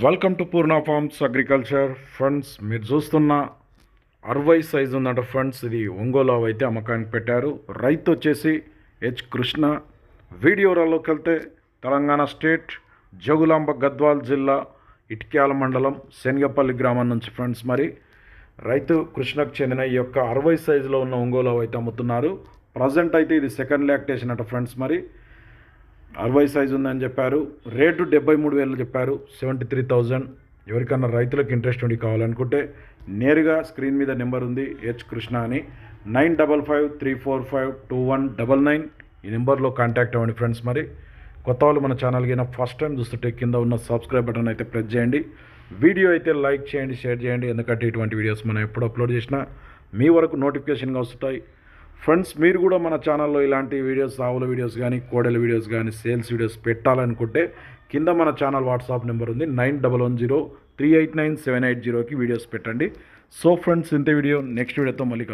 Welcome to Purna farms agriculture friends మీరు చూస్తున్న అరవై సైజు ఉందంట ఫ్రెండ్స్ ఇది ఒంగోలు అయితే అమ్మకానికి పెట్టారు. రైతు వచ్చేసి హెచ్ కృష్ణ. వీడియోలోకి వెళ్తే తెలంగాణ స్టేట్ జగులాంబ గద్వాల్ జిల్లా ఇటిక్యాల మండలం శనగపల్లి గ్రామం నుంచి ఫ్రెండ్స్ మరి. రైతు కృష్ణకు చెందిన ఈ యొక్క అరవై సైజులో ఉన్న ఒంగోలు అయితే అమ్ముతున్నారు. ప్రజెంట్ అయితే ఇది సెకండ్ లాక్టేషన్ అట ఫ్రెండ్స్ మరి. అరవై సైజు ఉందని చెప్పారు. రేటు డెబ్బై మూడు వేలు చెప్పారు. Seventy three thousand. ఎవరికన్నా రైతులకు ఇంట్రెస్ట్ ఉండి కావాలనుకుంటే నేరుగా స్క్రీన్ మీద నెంబర్ ఉంది. హెచ్ కృష్ణ అని. Nine double five three four five two one double nine. ఈ నెంబర్లో కాంటాక్ట్ అవ్వండి ఫ్రెండ్స్ మరి. కొత్త వాళ్ళు మన ఛానల్కి అయినా ఫస్ట్ టైం చూస్తుంటే కింద ఉన్న సబ్స్క్రైబ్ బటన్ అయితే ప్రెస్ చేయండి. వీడియో అయితే లైక్ చేయండి షేర్ చేయండి. ఎందుకంటే ఇటువంటి వీడియోస్ మనం ఎప్పుడు అప్లోడ్ చేసినా మీ వరకు నోటిఫికేషన్గా వస్తాయి. ఫ్రెండ్స్ మీరు కూడా మన ఛానల్లో ఇలాంటి వీడియోస్ ఆవుల వీడియోస్ కానీ కోడెల వీడియోస్ కానీ సేల్స్ వీడియోస్ పెట్టాలనుకుంటే కింద మన ఛానల్ వాట్సాప్ నెంబర్ ఉంది. Nine double one zero three eight nine seven eight జీరోకి వీడియోస్ పెట్టండి. సో ఫ్రెండ్స్ ఇంత వీడియో నెక్స్ట్ వీడియోతో మళ్ళీ కలుద్దాం.